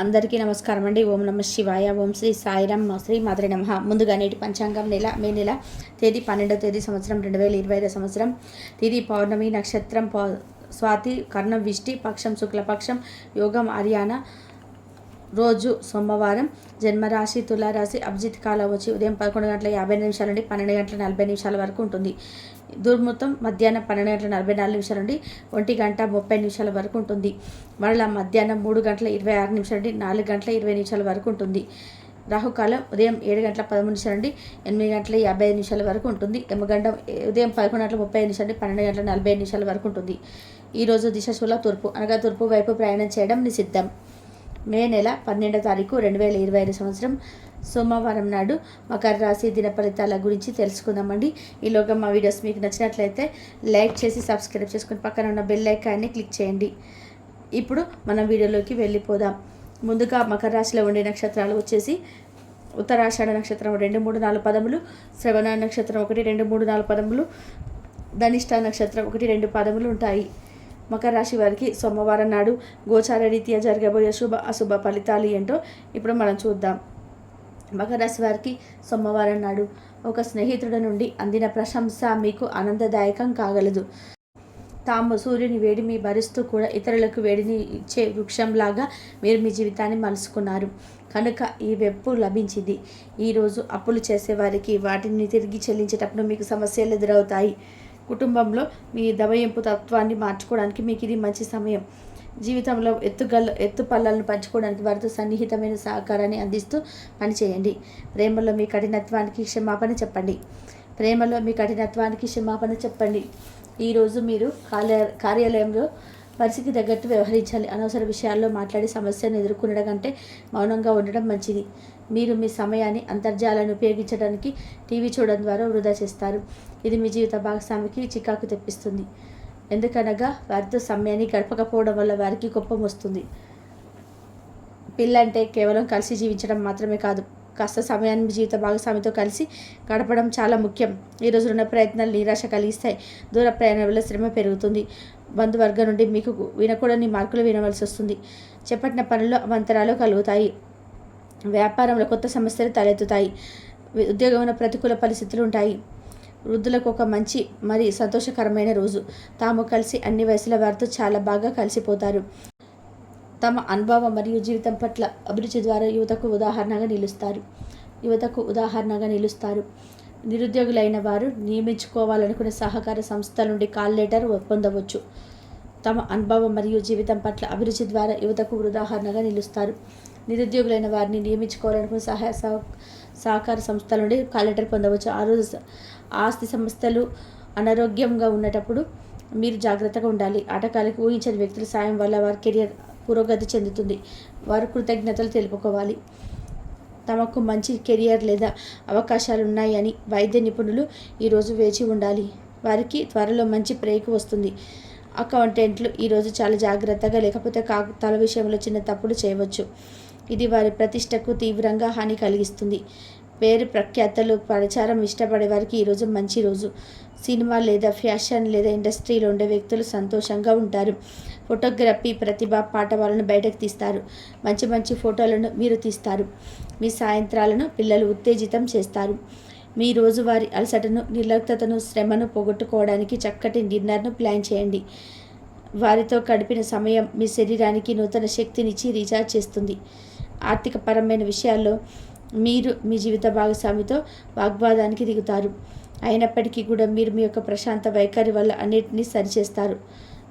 అందరికీ నమస్కారం అండి. ఓం నమ శివాయ ఓం శ్రీ సాయిరామ్ శ్రీ మాధురి నమ. ముందుగా నేటి పంచాంగం నెల మే నెల తేదీ పన్నెండవ తేదీ సంవత్సరం రెండు వేల ఇరవై ఐదు సంవత్సరం. తేదీ పౌర్ణమి నక్షత్రం పౌ స్వాతి కర్ణం విష్టి పక్షం శుక్లపక్షం యోగం హర్యానా. రోజు సోమవారం జన్మరాశి తులారాశి అభిజిత్ కాలం వచ్చి ఉదయం పదకొండు గంటల యాభై నిమిషాల నుండి పన్నెండు గంటల నలభై నిమిషాల వరకు ఉంటుంది. దుర్ముహూర్తం మధ్యాహ్నం పన్నెండు గంటల నలభై నాలుగు నిమిషాల నుండి ఒంటి గంట ముప్పై నిమిషాల వరకు ఉంటుంది. మరలా మధ్యాహ్నం మూడు గంటల ఇరవై ఆరు నిమిషాల నుండి నాలుగు గంటల ఇరవై నిమిషాల వరకు ఉంటుంది. రాహుకాలం ఉదయం ఏడు గంటల పదమూడు నిమిషాల నుండి ఎనిమిది గంటల యాభై ఐదు నిమిషాల వరకు ఉంటుంది. యమగండం ఉదయం పదకొండు గంటల ముప్పై ఐదు నిమిషాల నుండి పన్నెండు గంటల నలభై ఐదు నిమిషాల వరకు ఉంటుంది. ఈరోజు దిశశూల తూర్పు అనగా తూర్పు వైపు ప్రయాణం చేయడం నిషిద్ధం. మే నెల పన్నెండవ తారీఖు రెండు వేల ఇరవై ఐదు సంవత్సరం సోమవారం నాడు మకర రాశి దిన ఫలితాల గురించి తెలుసుకుందామండి. ఈలోగా మా వీడియోస్ మీకు నచ్చినట్లయితే లైక్ చేసి సబ్స్క్రైబ్ చేసుకుని పక్కన ఉన్న బెల్ ఐకాన్ని క్లిక్ చేయండి. ఇప్పుడు మనం వీడియోలోకి వెళ్ళిపోదాం. ముందుగా మకర రాశిలో ఉండే నక్షత్రాలు వచ్చేసి ఉత్తరాషాఢ నక్షత్రం రెండు మూడు నాలుగు పదములు శ్రవణ నక్షత్రం ఒకటి రెండు మూడు నాలుగు పదములు ధనిష్ట నక్షత్రం ఒకటి రెండు పదములు ఉంటాయి. మకర రాశి వారికి సోమవారం నాడు గోచార రీత్యా జరగబోయే శుభ అశుభ ఫలితాలు ఏంటో ఇప్పుడు మనం చూద్దాం. మకర రాశి వారికి సోమవారం నాడు ఒక స్నేహితుడి నుండి అందిన ప్రశంస మీకు ఆనందదాయకం కాగలదు. తాము సూర్యుని వేడిని భరిస్తూ కూడా ఇతరులకు వేడిని ఇచ్చే వృక్షంలాగా మీరు మీ జీవితాన్ని మలుసుకున్నారు. కనుక ఈ వెప్పు లభించింది. ఈరోజు అప్పులు చేసేవారికి వాటిని తిరిగి చెల్లించేటప్పుడు మీకు సమస్యలు ఎదురవుతాయి. కుటుంబంలో మీ దమయింపు తత్వాన్ని మార్చుకోవడానికి మీకు ఇది మంచి సమయం. జీవితంలో ఎత్తుగల్ ఎత్తు పళ్ళలను పంచుకోవడానికి వారితో సన్నిహితమైన సహకారాన్ని అందిస్తూ పనిచేయండి. ప్రేమలో మీ కఠినత్వానికి క్షమాపణ చెప్పండి. ప్రేమలో మీ కఠినత్వానికి క్షమాపణ చెప్పండి. ఈరోజు మీరు కార్య కార్యాలయంలో పరిస్థితి తగ్గట్టు వ్యవహరించాలి. అనవసర విషయాల్లో మాట్లాడి సమస్యను ఎదుర్కొనడం కంటే మౌనంగా ఉండడం మంచిది. మీరు మీ సమయాన్ని అంతర్జాలాన్ని ఉపయోగించడానికి టీవీ చూడడం ద్వారా వృధా చేస్తారు. ఇది మీ జీవిత భాగస్వామికి చికాకు తెప్పిస్తుంది. ఎందుకనగా వారితో సమయాన్ని గడపకపోవడం వల్ల వారికి కోపం వస్తుంది. పిల్లంటే కేవలం కలిసి జీవించడం మాత్రమే కాదు. కాస్త సమయాన్ని జీవిత భాగస్వామితో కలిసి గడపడం చాలా ముఖ్యం. ఈ రోజు ప్రయత్నాలు నిరాశ కలిగిస్తాయి. దూర ప్రయాణం వల్ల శ్రమ పెరుగుతుంది. బంధువర్గం నుండి మీకు వినకూడని మార్కులు వినవలసి వస్తుంది. చేపట్టిన పనుల్లో అవంతరాలు కలుగుతాయి. వ్యాపారంలో కొత్త సమస్యలు తలెత్తుతాయి. ఉద్యోగంలో ప్రతికూల పరిస్థితులు ఉంటాయి. వృద్ధులకు ఒక మంచి మరి సంతోషకరమైన రోజు. తాము కలిసి అన్ని వయసుల వారితో చాలా బాగా కలిసిపోతారు. తమ అనుభవం మరియు జీవితం పట్ల అభిరుచి ద్వారా యువతకు ఉదాహరణగా నిలుస్తారు. యువతకు ఉదాహరణగా నిలుస్తారు. నిరుద్యోగులైన వారు నియమించుకోవాలనుకునే సహకార సంస్థల నుండి కాల్ లెటర్ పొందవచ్చు. తమ అనుభవం మరియు జీవితం పట్ల అభిరుచి ద్వారా యువతకు ఉదాహరణగా నిలుస్తారు. నిరుద్యోగులైన వారిని నియమించుకోవాలనుకునే సహాయ సహ- సహకార సంస్థల నుండి కాల్ లెటర్ పొందవచ్చు. ఆ రోజు ఆస్తి సంస్థలు అనారోగ్యంగా ఉన్నటప్పుడు మీరు జాగ్రత్తగా ఉండాలి. ఆటగాళ్ళకి ఊహించని వ్యక్తుల సాయం వల్ల వారి కెరియర్ పురోగతి చెందుతుంది. వారు కృతజ్ఞతలు తెలుపుకోవాలి. తమకు మంచి కెరియర్ లేదా అవకాశాలు ఉన్నాయని వైద్య నిపుణులు ఈరోజు వేచి ఉండాలి. వారికి త్వరలో మంచి బ్రేక్ వస్తుంది. అకౌంటెంట్లు ఈరోజు చాలా జాగ్రత్తగా లేకపోతే కాకుతాల విషయంలో చిన్న తప్పులు చేయవచ్చు. ఇది వారి ప్రతిష్టకు తీవ్రంగా హాని కలిగిస్తుంది. పేరు ప్రఖ్యాతలు ప్రచారం ఇష్టపడే వారికి ఈరోజు మంచి రోజు. సినిమా లేదా ఫ్యాషన్ లేదా ఇండస్ట్రీలో ఉండే వ్యక్తులు సంతోషంగా ఉంటారు. ఫోటోగ్రఫీ ప్రతిభ పాట వాళ్ళను బయటకు తీస్తారు. మంచి మంచి ఫోటోలను మీరు తీస్తారు. మీ సాయంత్రాలను పిల్లలు ఉత్తేజితం చేస్తారు. మీ రోజువారి అలసటను నిర్లక్తతను శ్రమను పోగొట్టుకోవడానికి చక్కటి డిన్నర్ను ప్లాన్ చేయండి. వారితో గడిపిన సమయం మీ శరీరానికి నూతన శక్తినిచ్చి రీఛార్జ్ చేస్తుంది. ఆర్థికపరమైన విషయాల్లో మీరు మీ జీవిత భాగస్వామితో వాగ్వాదానికి దిగుతారు. అయినప్పటికీ కూడా మీరు మీ యొక్క ప్రశాంత వైఖరి వల్ల అన్నిటినీ సరిచేస్తారు.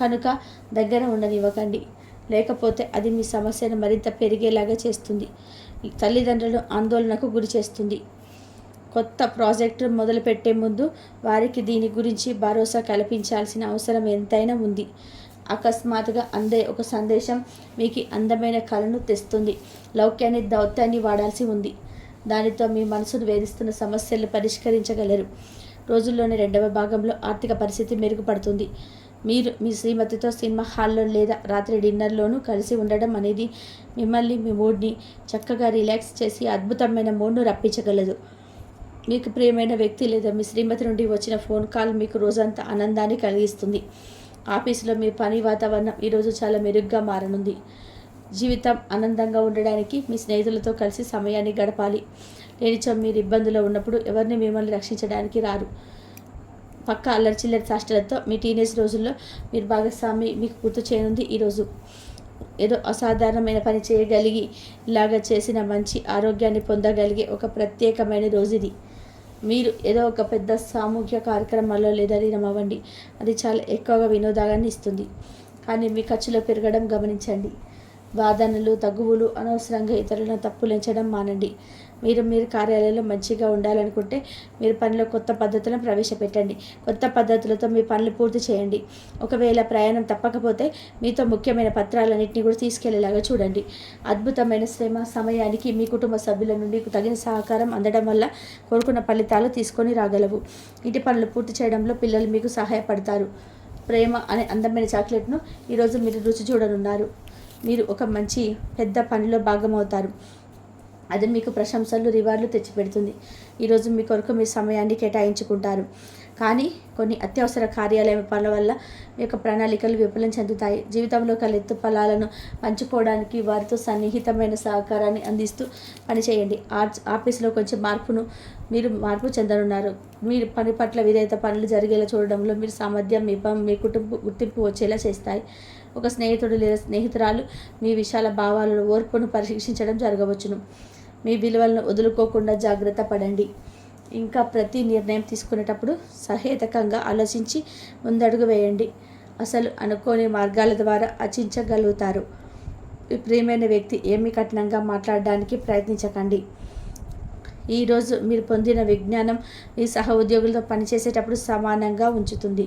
కనుక దగ్గర ఉండనివ్వకండి లేకపోతే అది మీ సమస్యను మరింత పెరిగేలాగా చేస్తుంది. తల్లిదండ్రులు ఆందోళనకు గురి చేస్తుంది. కొత్త ప్రాజెక్టు మొదలుపెట్టే ముందు వారికి దీని గురించి భరోసా కల్పించాల్సిన అవసరం ఎంతైనా ఉంది. అకస్మాత్తుగా అందే ఒక సందేశం మీకు అందమైన కళను తెస్తుంది. లౌక్యాన్ని దౌత్యాన్ని వాడాల్సి ఉంది. దానితో మీ మనసును వేధిస్తున్న సమస్యలు పరిష్కరించగలరు. రోజుల్లోని రెండవ భాగంలో ఆర్థిక పరిస్థితి మెరుగుపడుతుంది. మీరు మీ శ్రీమతితో సినిమా హాల్లో లేదా రాత్రి డిన్నర్లోనూ కలిసి ఉండడం అనేది మిమ్మల్ని మీ మూడ్ని చక్కగా రిలాక్స్ చేసి అద్భుతమైన మూడ్ను రప్పించగలదు. మీకు ప్రియమైన వ్యక్తి లేదా మీ శ్రీమతి నుండి వచ్చిన ఫోన్ కాల్ మీకు రోజంతా ఆనందాన్ని కలిగిస్తుంది. ఆఫీసులో మీ పని వాతావరణం ఈరోజు చాలా మెరుగ్గా మారనుంది. జీవితం ఆనందంగా ఉండడానికి మీ స్నేహితులతో కలిసి సమయాన్ని గడపాలి. లేనిచో మీరు ఇబ్బందులో ఉన్నప్పుడు ఎవరిని మిమ్మల్ని రక్షించడానికి రారు. పక్క అల్లరి చిల్లరి చాష్టలతో మీ టీనేజ్ రోజుల్లో మీరు భాగస్వామి మీకు గుర్తు చేయనుంది. ఈరోజు ఏదో అసాధారణమైన పని చేయగలిగి ఇలాగా చేసిన మంచి ఆరోగ్యాన్ని పొందగలిగే ఒక ప్రత్యేకమైన రోజు ఇది. మీరు ఏదో ఒక పెద్ద సామూహిక కార్యక్రమాల్లో లేదా లీనమవ్వండి అది చాలా ఎక్కువగా వినోదాన్ని ఇస్తుంది. కానీ మీ ఖర్చులో పెరగడం గమనించండి. వాదనలు తగువులు అనవసరంగా ఇతరులను తప్పులించడం మానండి. మీరు మీరు కార్యాలయంలో మంచిగా ఉండాలనుకుంటే మీరు పనిలో కొత్త పద్ధతులను ప్రవేశపెట్టండి. కొత్త పద్ధతులతో మీ పనులు పూర్తి చేయండి. ఒకవేళ ప్రయాణం తప్పకపోతే మీతో ముఖ్యమైన పత్రాలన్నింటినీ కూడా తీసుకెళ్ళేలాగా చూడండి. అద్భుతమైన శ్రమ సమయానికి మీ కుటుంబ సభ్యుల నుండి తగిన సహకారం అందడం వల్ల కోరుకున్న ఫలితాలు తీసుకొని రాగలవు. ఇంటి పనులు పూర్తి చేయడంలో పిల్లలు మీకు సహాయపడతారు. ప్రేమ అనే అందమైన చాక్లెట్ను ఈరోజు మీరు రుచి చూడనున్నారు. మీరు ఒక మంచి పెద్ద పనిలో భాగమవుతారు. అది మీకు ప్రశంసలు రివార్డులు తెచ్చిపెడుతుంది. ఈరోజు మీ కొరకు మీ సమయాన్ని కేటాయించుకుంటారు. కానీ కొన్ని అత్యవసర కార్యాలయ పనుల వల్ల మీ యొక్క ప్రణాళికలు విఫలం చెందుతాయి. జీవితంలో కలెత్తు ఫలాలను పంచుకోవడానికి వారితో సన్నిహితమైన సహకారాన్ని అందిస్తూ పనిచేయండి. ఆర్ట్స్ ఆఫీస్లో కొంచెం మార్పును మీరు మార్పు చెందనున్నారు. మీరు పని పట్ల విధేయత పనులు జరిగేలా చూడడంలో మీరు సామర్థ్యం మీ మీ కుటుంబ గుర్తింపు వచ్చేలా చేస్తాయి. ఒక స్నేహితుడు లేదా స్నేహితురాలు మీ విశాల భావాలను ఓర్పును పరీక్షించడం జరగవచ్చును. మీ విలువలను వదులుకోకుండా జాగ్రత్త పడండి. ఇంకా ప్రతి నిర్ణయం తీసుకునేటప్పుడు సహేతకంగా ఆలోచించి ముందడుగు వేయండి. అసలు అనుకోని మార్గాల ద్వారా అచించగలుగుతారు. ప్రియమైన వ్యక్తి ఏమి కఠినంగా మాట్లాడడానికి ప్రయత్నించకండి. ఈరోజు మీరు పొందిన విజ్ఞానం మీ సహ ఉద్యోగులతో పనిచేసేటప్పుడు సమానంగా ఉంచుతుంది.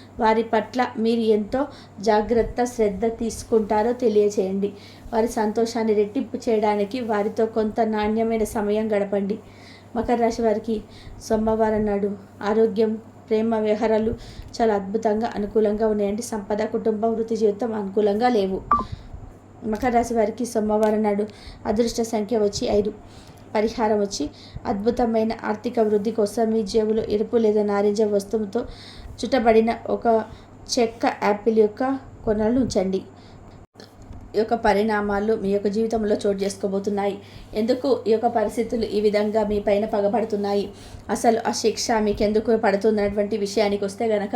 వారి పట్ల మీరు ఎంతో జాగ్రత్త శ్రద్ధ తీసుకుంటారో తెలియచేయండి. వారి సంతోషాన్ని రెట్టింపు చేయడానికి వారితో కొంత నాణ్యమైన సమయం గడపండి. మకర రాశి వారికి సోమవారం నాడు ఆరోగ్యం ప్రేమ వ్యవహారాలు చాలా అద్భుతంగా అనుకూలంగా ఉన్నాయండి. సంపద కుటుంబం వృత్తి జీవితం అనుకూలంగా లేవు. మకర రాశి వారికి సోమవారం నాడు అదృష్ట సంఖ్య వచ్చి ఐదు. పరిహారం వచ్చి అద్భుతమైన ఆర్థిక వృద్ధి కోసం మీ జేబులో ఎరుపు లేదా నారింజ వస్తువుతో చుట్టబడిన ఒక చెక్క యాపిల్ యొక్క కొనలను ఉంచండి. ఈ యొక్క పరిణామాలు మీ యొక్క జీవితంలో చోటు చేసుకోబోతున్నాయి. ఎందుకు? ఈ యొక్క పరిస్థితులు ఈ విధంగా మీ పైన పగబడుతున్నాయి. అసలు ఆ శిక్ష మీకు ఎందుకు పడుతున్నటువంటి విషయానికి వస్తే కనుక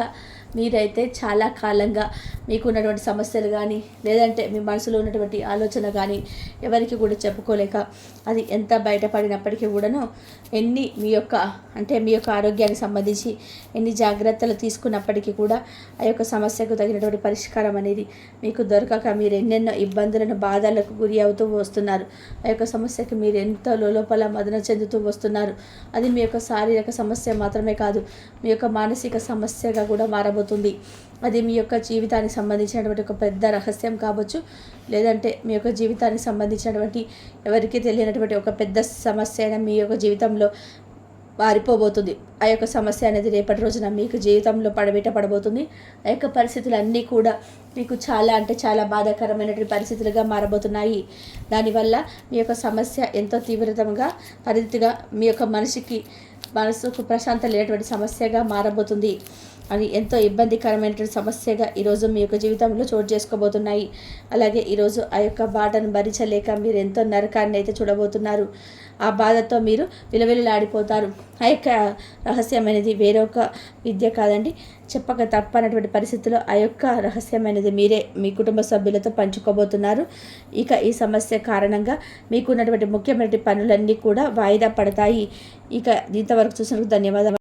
మీరైతే చాలా కాలంగా మీకు ఉన్నటువంటి సమస్యలు కానీ లేదంటే మీ మనసులో ఉన్నటువంటి ఆలోచన కానీ ఎవరికి కూడా చెప్పుకోలేక అది ఎంత బయటపడినప్పటికీ కూడాను ఎన్ని మీ యొక్క అంటే మీ యొక్క ఆరోగ్యానికి సంబంధించి ఎన్ని జాగ్రత్తలు తీసుకున్నప్పటికీ కూడా ఆ యొక్క సమస్యకు తగినటువంటి పరిష్కారం అనేది మీకు దొరకక మీరు ఎన్నెన్నో ఇబ్బందులను బాధలకు గురి అవుతూ వస్తున్నారు. ఆ యొక్క సమస్యకి మీరు ఎంతో లోపల మదన చెందుతూ వస్తున్నారు. అది మీ యొక్క శారీరక సమస్య మాత్రమే కాదు మీ యొక్క మానసిక సమస్యగా కూడా మారబోతుంది అది మీ యొక్క జీవితానికి సంబంధించినటువంటి ఒక పెద్ద రహస్యం కావచ్చు. లేదంటే మీ యొక్క జీవితానికి సంబంధించినటువంటి ఎవరికి తెలియనటువంటి ఒక పెద్ద సమస్య అయినా మీ యొక్క జీవితంలో మారిపోబోతుంది ఆ యొక్క సమస్య అనేది రేపటి రోజున మీకు జీవితంలో పడబెట్ట పడబోతుంది. ఆ యొక్క పరిస్థితులు అన్నీ కూడా మీకు చాలా అంటే చాలా బాధాకరమైనటువంటి పరిస్థితులుగా మారబోతున్నాయి. దానివల్ల మీ యొక్క సమస్య ఎంతో తీవ్రతంగా పరిధిగా మీ యొక్క మనిషికి మనసుకు ప్రశాంత లేనటువంటి సమస్యగా మారబోతుంది. అవి ఎంతో ఇబ్బందికరమైనటువంటి సమస్యగా ఈరోజు మీ యొక్క జీవితంలో చోటు చేసుకోబోతున్నాయి. అలాగే ఈరోజు ఆ యొక్క బాధను భరించలేక మీరు ఎంతో నరకాన్ని అయితే చూడబోతున్నారు. ఆ బాధతో మీరు విలవిలలాడిపోతారు. ఆ యొక్క రహస్యమైనది వేరొక విద్య కాదండి. చెప్పక తప్పనటువంటి పరిస్థితుల్లో ఆ యొక్క రహస్యమైనది మీరే మీ కుటుంబ సభ్యులతో పంచుకోబోతున్నారు. ఇక ఈ సమస్య కారణంగా మీకున్నటువంటి ముఖ్యమైన పనులన్నీ కూడా వాయిదా పడతాయి. ఇక ఇంతవరకు చూసినందుకు ధన్యవాదాలు